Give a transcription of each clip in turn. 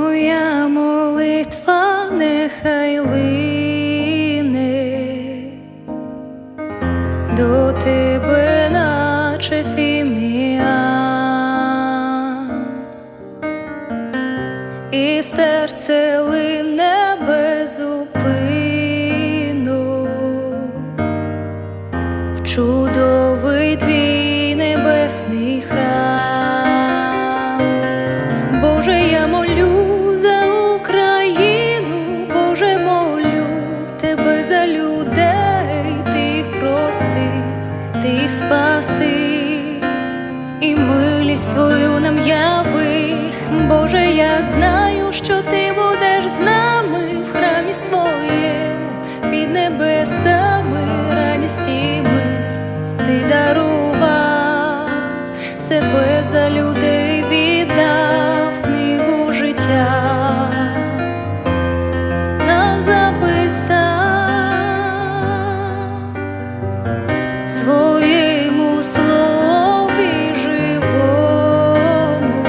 моя молитва нехай лине до тебе, наче фімія, і серце лине безупину в чудовий твій небесний храм. Боже, я молю. Ти спаси, і милість свою нам яви. Боже, я знаю, що ти будеш з нами в храмі своєму, під небесами радість і мир ти дарував себе за людей віддав книгу життя, нас записав своєму слові живому.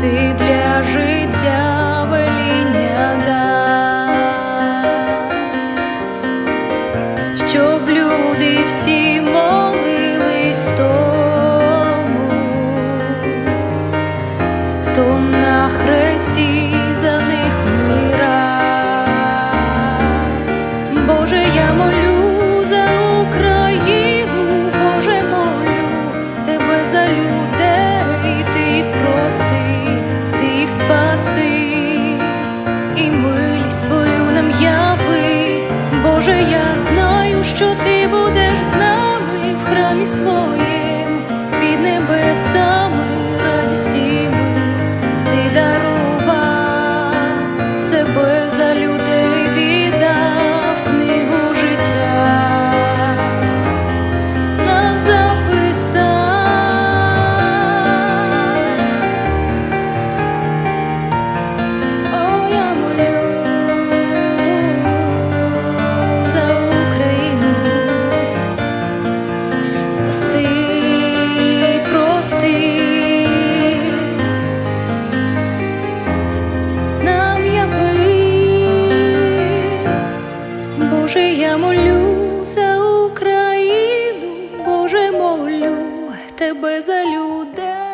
Ти для життя веління дав щоб люди всі молились тому, хто на хресті за них мира. За людей, ти їх прости, ти їх спаси і милість свою нам яви. Боже, я знаю, що ти будеш з нами в храмі своїм під небесами. тебе за людей.